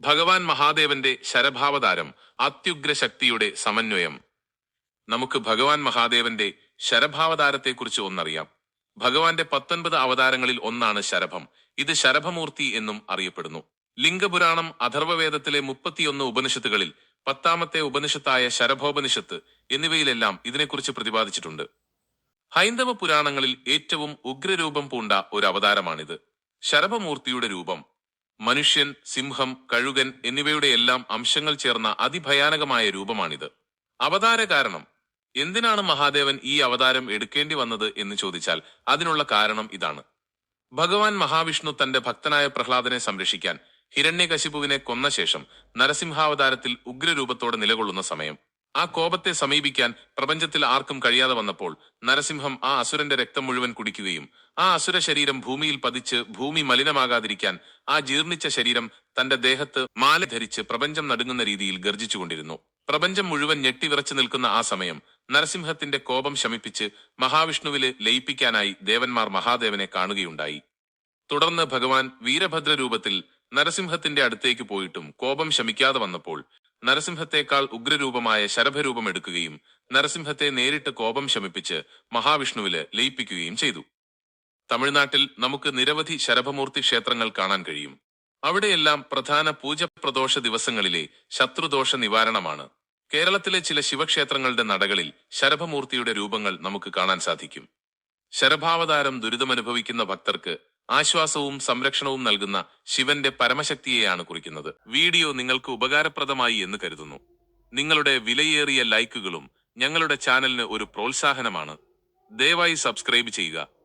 ഭഗവാൻ മഹാദേവന്റെ ശരഭാവതാരം അത്യുഗ്ര ശക്തിയുടെ സമന്വയം. നമുക്ക് ഭഗവാൻ മഹാദേവന്റെ ശരഭാവതാരത്തെക്കുറിച്ച് ഒന്നറിയാം. ഭഗവാന്റെ പത്തൊൻപത് അവതാരങ്ങളിൽ ഒന്നാണ് ശരഭം. ഇത് ശരഭമൂർത്തി എന്നും അറിയപ്പെടുന്നു. ലിംഗപുരാണം അഥർവവേദത്തിലെ മുപ്പത്തിയൊന്ന് ഉപനിഷത്തുകളിൽ പത്താമത്തെ ഉപനിഷത്തായ ശരഭോപനിഷത്ത് എന്നിവയിലെല്ലാം ഇതിനെക്കുറിച്ച് പ്രതിപാദിച്ചിട്ടുണ്ട്. ഹൈന്ദവ പുരാണങ്ങളിൽ ഏറ്റവും ഉഗ്രരൂപം പൂണ്ട ഒരു അവതാരമാണിത്. ശരഭമൂർത്തിയുടെ രൂപം മനുഷ്യൻ സിംഹം കഴുകൻ എന്നിവയുടെ എല്ലാം അംശങ്ങൾ ചേർന്ന അതിഭയാനകമായ രൂപമാണിത്. അവതാര കാരണം. എന്തിനാണ് മഹാദേവൻ ഈ അവതാരം എടുക്കേണ്ടി വന്നത് എന്ന് ചോദിച്ചാൽ അതിനുള്ള കാരണം ഇതാണ്. ഭഗവാൻ മഹാവിഷ്ണു തന്റെ ഭക്തനായ പ്രഹ്ലാദനെ സംരക്ഷിക്കാൻ ഹിരണ്യകശിപുവിനെ കൊന്ന ശേഷം നരസിംഹാവതാരത്തിൽ ഉഗ്രരൂപത്തോടെ നിലകൊള്ളുന്ന സമയം. ആ കോപത്തെ സമീപിക്കാൻ പ്രപഞ്ചത്തിൽ ആർക്കും കഴിയാതെ വന്നപ്പോൾ നരസിംഹം ആ അസുരന്റെ രക്തം മുഴുവൻ കുടിക്കുകയും ആ അസുര ശരീരം ഭൂമിയിൽ പതിച്ച് ഭൂമി മലിനമാകാതിരിക്കാൻ ആ ജീർണിച്ച ശരീരം തന്റെ ദേഹത്ത് മാല ധരിച്ച് പ്രപഞ്ചം നടുങ്ങുന്ന രീതിയിൽ ഗർജിച്ചുകൊണ്ടിരുന്നു. പ്രപഞ്ചം മുഴുവൻ ഞെട്ടിവിറച്ചു നിൽക്കുന്ന ആ സമയം നരസിംഹത്തിന്റെ കോപം ശമിപ്പിച്ച് മഹാവിഷ്ണുവിൽ ലയിപ്പിക്കാനായി ദേവന്മാർ മഹാദേവനെ കാണുകയുണ്ടായി. തുടർന്ന് ഭഗവാൻ വീരഭദ്ര രൂപത്തിൽ നരസിംഹത്തിന്റെ അടുത്തേക്ക് പോയിട്ടും കോപം ശമിക്കാതെ വന്നപ്പോൾ നരസിംഹത്തെക്കാൾ ഉഗ്രരൂപമായ ശരഭരൂപം എടുക്കുകയും നരസിംഹത്തെ നേരിട്ട് കോപം ശമിപ്പിച്ച് മഹാവിഷ്ണുവിൽ ലയിപ്പിക്കുകയും ചെയ്തു. തമിഴ്നാട്ടിൽ നമുക്ക് നിരവധി ശരഭമൂർത്തി ക്ഷേത്രങ്ങൾ കാണാൻ കഴിയും. അവിടെയെല്ലാം പ്രധാന പൂജപ്രദോഷ ദിവസങ്ങളിലെ ശത്രുദോഷ നിവാരണമാണ്. കേരളത്തിലെ ചില ശിവക്ഷേത്രങ്ങളുടെ നടകളിൽ ശരഭമൂർത്തിയുടെ രൂപങ്ങൾ നമുക്ക് കാണാൻ സാധിക്കും. ശരഭാവതാരം ദുരിതമനുഭവിക്കുന്ന ഭക്തർക്ക് ആശ്വാസവും സംരക്ഷണവും നൽകുന്ന ശിവന്റെ പരമശക്തിയെയാണ് കുറിക്കുന്നത്. വീഡിയോ നിങ്ങൾക്ക് ഉപകാരപ്രദമായി എന്ന് കരുതുന്നു. നിങ്ങളുടെ വിലയേറിയ ലൈക്കുകളും ഞങ്ങളുടെ ചാനലിന് ഒരു പ്രോത്സാഹനമാണ്. ദയവായി സബ്സ്ക്രൈബ് ചെയ്യുക.